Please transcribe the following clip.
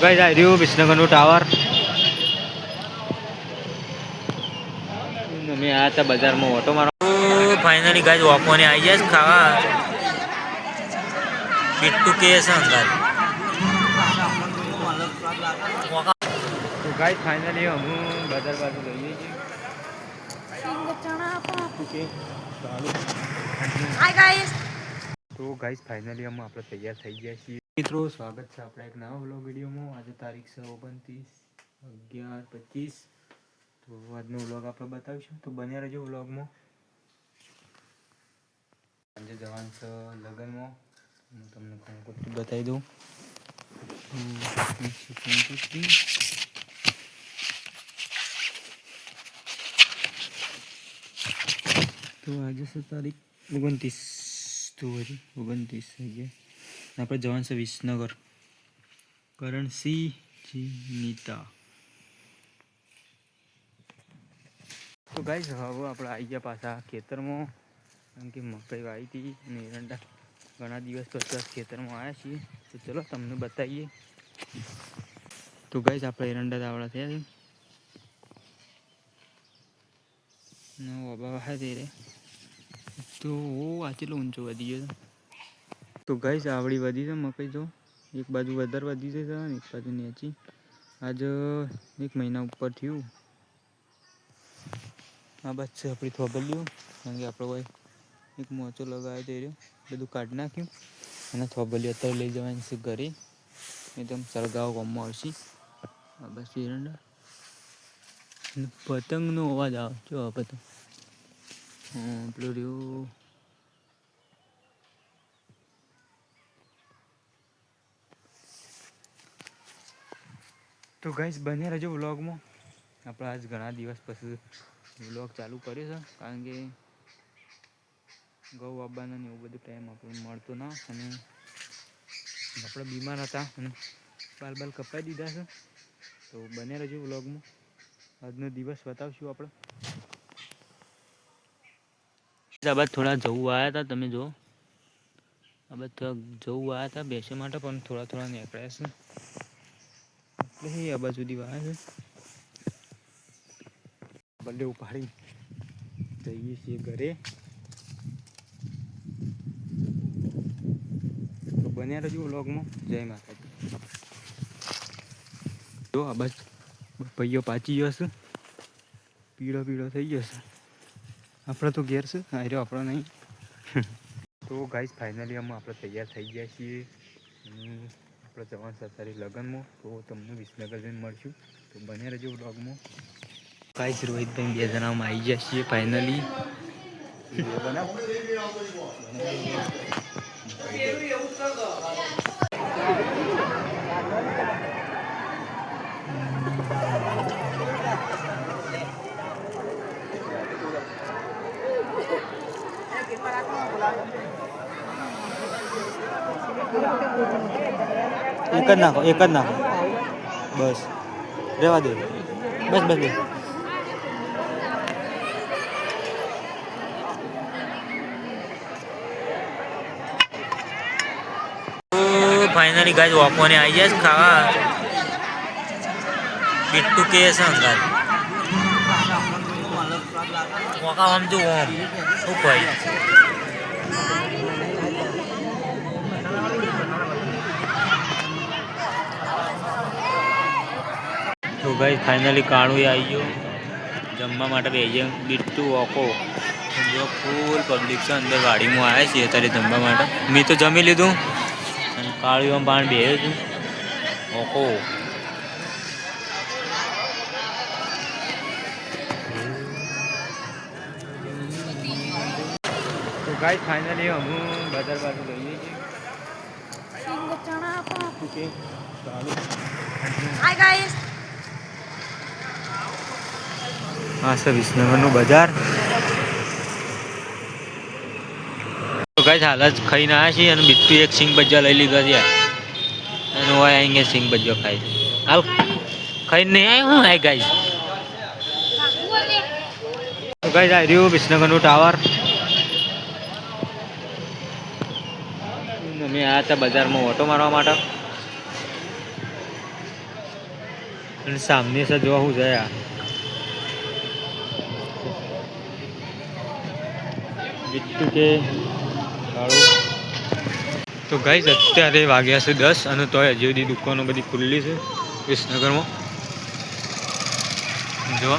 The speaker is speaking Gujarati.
કઈ જાય રહ્યું વિસનગરનું ટાવર. અમે આ હતા બજારમાં ઓટો મારો ફાઇનલી ગાય ઓપોને આવી જાય ખાવા. બિટ્ટુ કે છે અંગાર તો ગાય ફાઇનલી હું બજાર બાજુ લઈએ છીએ. તો ગાઈસ ફાઇનલી અમે આપણે તૈયાર થઈ ગયા છીએ. મિત્રો, સ્વાગત છે આપણા એક નવા વ્લોગ વિડીયોમાં. આજે તારીખ છે ઓગણત્રીસ અગિયાર પચીસ. તો આજનો વ્લોગ આપણે બતાવીશું. તો બન્યા રહેજો વ્લોગમાં. સાંજે જવાનું છે લગ્નમાં. હું તમને કંકોત્રી બતાવી દઉં. કંકોત્રી તો આજે છે તારીખ ઓગણત્રીસ. તો હજી ઓગણત્રીસ ગયા. આપણે જવાનું છે વિસનગર. કરણસિંહ નીતા તો ગાઈસ, હવે આપણે આવી ગયા પાછા ખેતરમાં. કારણ કે મકાઈ વાવી હતી અને એરંડા ઘણા દિવસ પછી ખેતરમાં આવ્યા છીએ. તો ચલો તમને બતાવીએ. તો ગાઈસ, આપણે એરંડા દાવડા થયા છે. ને ઓબા વાહે તે રે. તો આ કેટલો ઊંચો વધી ગયો તો ગઈ આવડી વધી છે, મકાઈ જો. એક બાજુ વધારે વધી છે એક બાજુ નીચી. આજ એક મહિના ઉપર થયું. આ બસ છે આપણી થોબલ્યું કારણ કે આપણો ભાઈ એક મોચો લગાવ્યો તે રહ્યો. બધું કાઢી નાખ્યું. અને થોબલ્યું અત્યારે લઈ જવાની છે ઘરે. એકદમ સળગાવ ગામમાં આવશે. આ બસ એરંડા. પતંગનો અવાજ આવે જો આ પતંગ. પેલું રહ્યું. તો ગાઈસ બને રહેજો વ્લોગમાં આપણે આજ ઘણા દિવસ પછી વ્લોગ ચાલુ કર્યો છે, કારણ કે ગૌ આવવાનો ને એવું બધું ટાઈમ આપણને મળતો ના અને આપણે બીમાર હતા અને બાલ બાલ કપાઈ દીધા છે. તો બને રહેજો વ્લોગમાં આજનો દિવસ બતાવશું આપણે. બાદ થોડા જવું આવ્યા હતા, તમે જો આ બધા થોડા જવું આવ્યા હતા, બેસવા માટે પણ થોડા થોડા નીકળ્યા છે. એટલે આ બાજુ વાયા છે. બલ્લે ઉપાડી જઈએ છીએ ઘરે. તો બન્યા રહેજો વ્લોગમાં. જય માતાજી. જો આ બસ ભાઈઓ પાચી ગયો છે પીળો પીળો થઈ ગયો છે આપણે તો ઘેર છે. આ રહ્યો આપણો નહીં. તો ગાઈસ ફાઇનલી અમે આપણે તૈયાર થઈ ગયા છીએ. આપણે જવાન સરકારી લગ્નમાં. તો તમને વિસનગર જઈને મળશું. તો બને રહેજો વ્લોગમાં. ગાઈસ રોહિતભાઈ બે જણામાં આવી ગયા છીએ ફાઇનલી એક જ નાખો, એક જ નાખો. બસ. રેવા દે. બસ બસ બસ. ફાઇનલી ગાય ઓપોને આવી જાય ખાવા. બિટ્ટુ કે છે અંગાર મોકા આમ જો ઓમ શું ભાઈ? તો ભાઈ ફાઇનલી કાળું આવી ગયું. જમવા માટે બે ગયા. બિટ્ટુ ઓકો જો ફૂલ પબ્લિક છે અંદર ગાડીમાં આવ્યા છીએ અત્યારે જમવા માટે. મેં તો જમી લીધું. અને કાળું બાણ બેહ્યો હતું ઓકો તો ગાઈસ ફાઇનલી હું બજાર બાજુ લઈએ છીએ. સિંગ ચણા હા સર વિસનગરનું બજાર. તો ગાઈસ, હાલ જ ખાઈને આવ્યા છીએ અને બીજું એક સિંગ ભજીયા લઈ લીધા છે. અને હું અહીંયા સિંગ ભજીયો ખાઈ છે હાલ ખાઈને નહીં આવ્યો હું આવી ગાઈસ? તો આવી રહ્યું વિસનગરનું ટાવર. અમે આવ્યા હતા બજારમાં ઓટો મારવા માટે. અને સામને છે જોવા હું જાય. બીજું કે કાળું તો ગાઈઝ અત્યારે વાગ્યા છે દસ અને તોય હજી બધી દુકાનો બધી ખુલ્લી છે વિસનગરમાં. જો.